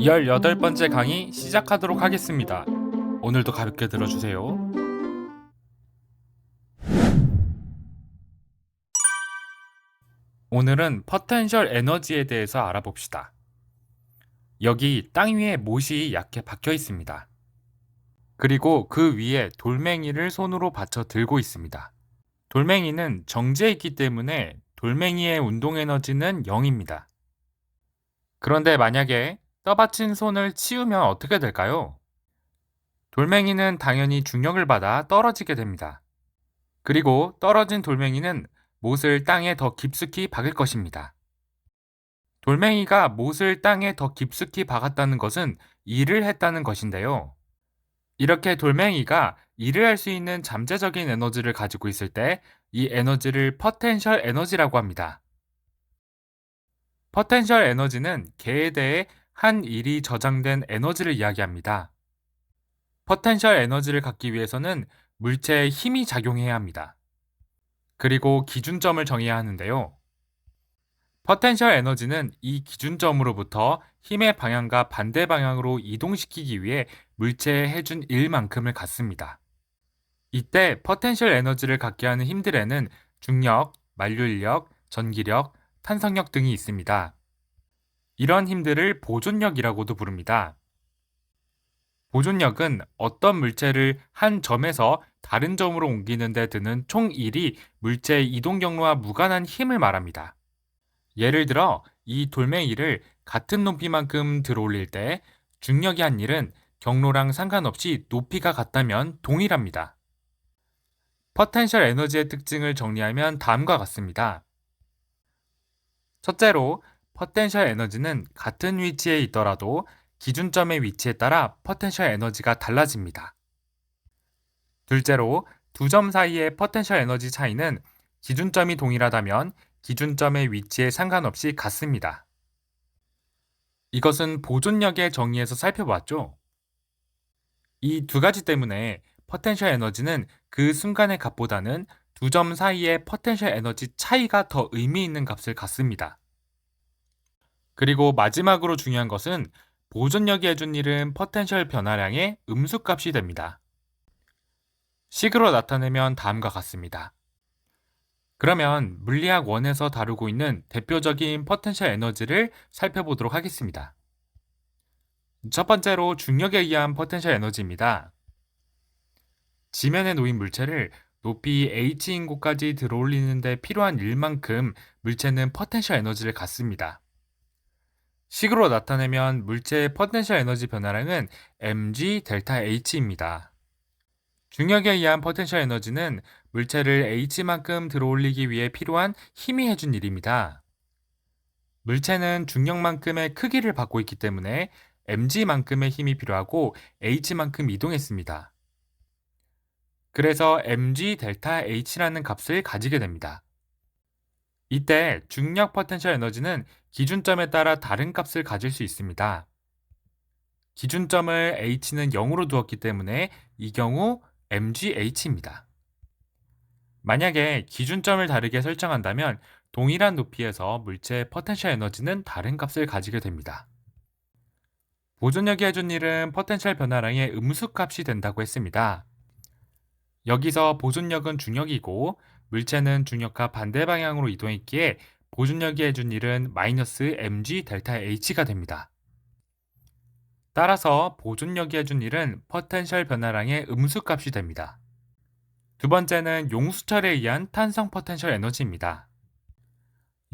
18번째 강의 시작하도록 하겠습니다. 오늘도 가볍게 들어주세요. 오늘은 포텐셜 에너지에 대해서 알아봅시다. 여기 땅 위에 못이 얕게 박혀 있습니다. 그리고 그 위에 돌멩이를 손으로 받쳐 들고 있습니다. 돌멩이는 정지해 있기 때문에 돌멩이의 운동 에너지는 0입니다. 그런데 만약에 떠받친 손을 치우면 어떻게 될까요? 돌멩이는 당연히 중력을 받아 떨어지게 됩니다. 그리고 떨어진 돌멩이는 못을 땅에 더 깊숙이 박을 것입니다. 돌멩이가 못을 땅에 더 깊숙이 박았다는 것은 일을 했다는 것인데요. 이렇게 돌멩이가 일을 할 수 있는 잠재적인 에너지를 가지고 있을 때 이 에너지를 퍼텐셜 에너지라고 합니다. 퍼텐셜 에너지는 개에 대해 한 일이 저장된 에너지를 이야기합니다. 퍼텐셜 에너지를 갖기 위해서는 물체에 힘이 작용해야 합니다. 그리고 기준점을 정해야 하는데요. 퍼텐셜 에너지는 이 기준점으로부터 힘의 방향과 반대 방향으로 이동시키기 위해 물체에 해준 일만큼을 갖습니다. 이때 퍼텐셜 에너지를 갖게 하는 힘들에는 중력, 만륜력, 전기력, 탄성력 등이 있습니다. 이런 힘들을 보존력이라고도 부릅니다. 보존력은 어떤 물체를 한 점에서 다른 점으로 옮기는 데 드는 총 일이 물체의 이동 경로와 무관한 힘을 말합니다. 예를 들어 이 돌멩이를 같은 높이만큼 들어올릴 때 중력이 한 일은 경로랑 상관없이 높이가 같다면 동일합니다. 포텐셜 에너지의 특징을 정리하면 다음과 같습니다. 첫째로, 포텐셜 에너지는 같은 위치에 있더라도 기준점의 위치에 따라 포텐셜 에너지가 달라집니다. 둘째로, 두 점 사이의 포텐셜 에너지 차이는 기준점이 동일하다면 기준점의 위치에 상관없이 같습니다. 이것은 보존력의 정의에서 살펴봤죠. 이 두 가지 때문에 포텐셜 에너지는 그 순간의 값보다는 두 점 사이의 포텐셜 에너지 차이가 더 의미 있는 값을 갖습니다. 그리고 마지막으로 중요한 것은 보존력이 해준 일은 포텐셜 변화량의 음수값이 됩니다. 식으로 나타내면 다음과 같습니다. 그러면 물리학 1에서 다루고 있는 대표적인 포텐셜 에너지를 살펴보도록 하겠습니다. 첫 번째로 중력에 의한 포텐셜 에너지입니다. 지면에 놓인 물체를 높이 h인 곳까지 들어올리는 데 필요한 일만큼 물체는 포텐셜 에너지를 갖습니다. 식으로 나타내면 물체의 포텐셜 에너지 변화량은 mg 델타 h입니다. 중력에 의한 포텐셜 에너지는 물체를 h만큼 들어올리기 위해 필요한 힘이 해준 일입니다. 물체는 중력만큼의 크기를 받고 있기 때문에 mg만큼의 힘이 필요하고 h만큼 이동했습니다. 그래서 mg 델타 h라는 값을 가지게 됩니다. 이때 중력 포텐셜 에너지는 기준점에 따라 다른 값을 가질 수 있습니다. 기준점을 h는 0으로 두었기 때문에 이 경우 mgh입니다. 만약에 기준점을 다르게 설정한다면 동일한 높이에서 물체의 포텐셜 에너지는 다른 값을 가지게 됩니다. 보존력이 해준 일은 포텐셜 변화량의 음수값이 된다고 했습니다. 여기서 보존력은 중력이고 물체는 중력과 반대 방향으로 이동했기에 보존력이 해준 일은 마이너스 mg 델타 h가 됩니다. 따라서 보존력이 해준 일은 포텐셜 변화량의 음수값이 됩니다. 두 번째는 용수철에 의한 탄성 포텐셜 에너지입니다.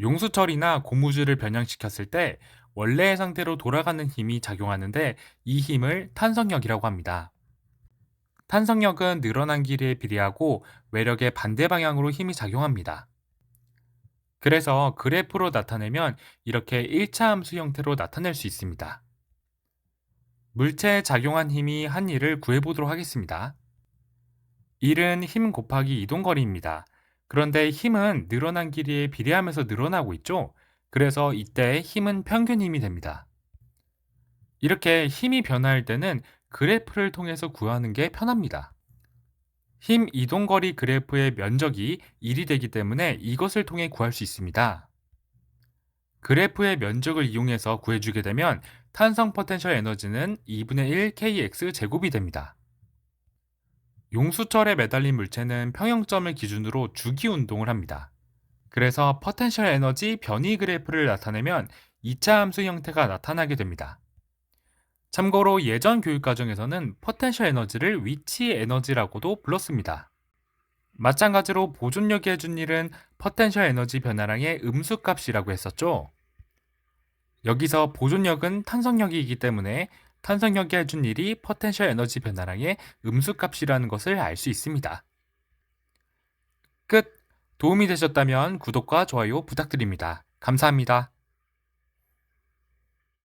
용수철이나 고무줄을 변형시켰을 때 원래의 상태로 돌아가는 힘이 작용하는데 이 힘을 탄성력이라고 합니다. 탄성력은 늘어난 길이에 비례하고 외력의 반대 방향으로 힘이 작용합니다. 그래서 그래프로 나타내면 이렇게 1차 함수 형태로 나타낼 수 있습니다. 물체에 작용한 힘이 한 일을 구해보도록 하겠습니다. 1은 힘 곱하기 이동거리입니다. 그런데 힘은 늘어난 길이에 비례하면서 늘어나고 있죠? 그래서 이때 힘은 평균 힘이 됩니다. 이렇게 힘이 변화할 때는 그래프를 통해서 구하는 게 편합니다. 힘 이동거리 그래프의 면적이 1이 되기 때문에 이것을 통해 구할 수 있습니다. 그래프의 면적을 이용해서 구해주게 되면 탄성 포텐셜 에너지는 2분의 1 kx 제곱이 됩니다. 용수철에 매달린 물체는 평형점을 기준으로 주기 운동을 합니다. 그래서 포텐셜 에너지 변이 그래프를 나타내면 2차 함수 형태가 나타나게 됩니다. 참고로 예전 교육 과정에서는 포텐셜 에너지를 위치 에너지라고도 불렀습니다. 마찬가지로 보존력이 해준 일은 포텐셜 에너지 변화량의 음수값이라고 했었죠. 여기서 보존력은 탄성력이기 때문에 탄성력이 해준 일이 포텐셜 에너지 변화량의 음수값이라는 것을 알 수 있습니다. 끝! 도움이 되셨다면 구독과 좋아요 부탁드립니다. 감사합니다.